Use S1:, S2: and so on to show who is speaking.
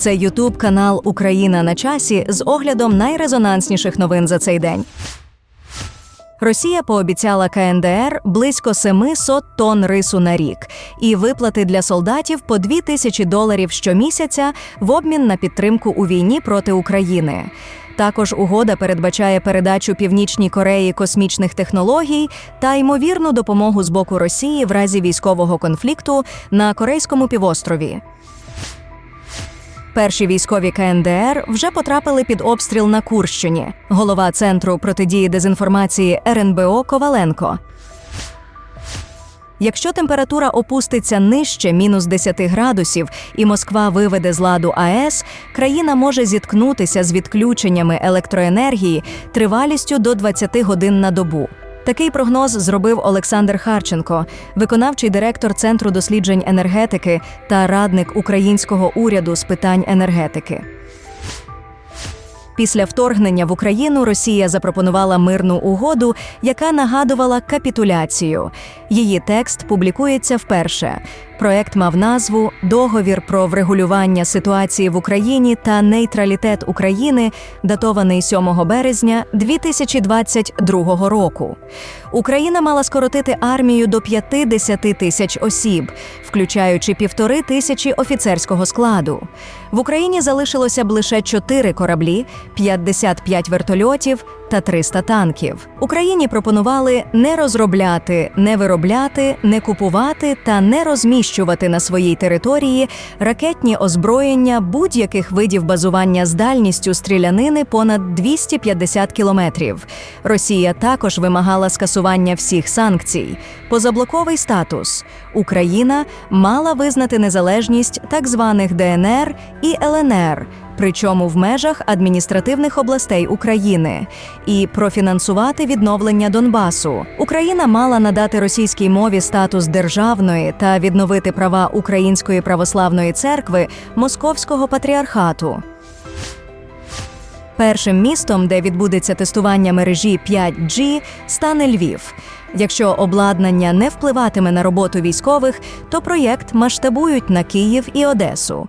S1: Це Ютуб канал Україна на часі з оглядом найрезонансніших новин за цей день. Росія пообіцяла КНДР близько 700 тонн рису на рік і виплати для солдатів по 2 тисячі доларів щомісяця в обмін на підтримку у війні проти України. Також угода передбачає передачу Північній Кореї космічних технологій та ймовірну допомогу з боку Росії в разі військового конфлікту на Корейському півострові. Перші військові КНДР вже потрапили під обстріл на Курщині. Голова центру протидії дезінформації РНБО Коваленко. Якщо температура опуститься нижче мінус 10 градусів і Москва виведе з ладу АЕС, країна може зіткнутися з відключеннями електроенергії тривалістю до 20 годин на добу. Такий прогноз зробив Олександр Харченко, виконавчий директор Центру досліджень енергетики та радник українського уряду з питань енергетики. Після вторгнення в Україну Росія запропонувала мирну угоду, яка нагадувала капітуляцію. Її текст публікується вперше. Проект мав назву Договір про врегулювання ситуації в Україні та нейтралітет України, датований 7 березня 2022 року. Україна мала скоротити армію до 50 тисяч осіб, включаючи півтори тисячі офіцерського складу. В Україні залишилося б лише 4 кораблі, 55 вертольотів та 300 танків. Україні пропонували не розробляти, не виробляти, не купувати та не розміщувати на своїй території ракетні озброєння будь-яких видів базування з дальністю стрілянини понад 250 кілометрів. Росія також вимагала скасування всіх санкцій. Позаблоковий статус Україна мала визнати незалежність так званих ДНР і ЛНР причому в межах адміністративних областей України, і профінансувати відновлення Донбасу. Україна мала надати російській мові статус державної та відновити права Української православної церкви Московського патріархату. Першим містом, де відбудеться тестування мережі 5G, стане Львів. Якщо обладнання не впливатиме на роботу військових, то проєкт масштабують на Київ і Одесу.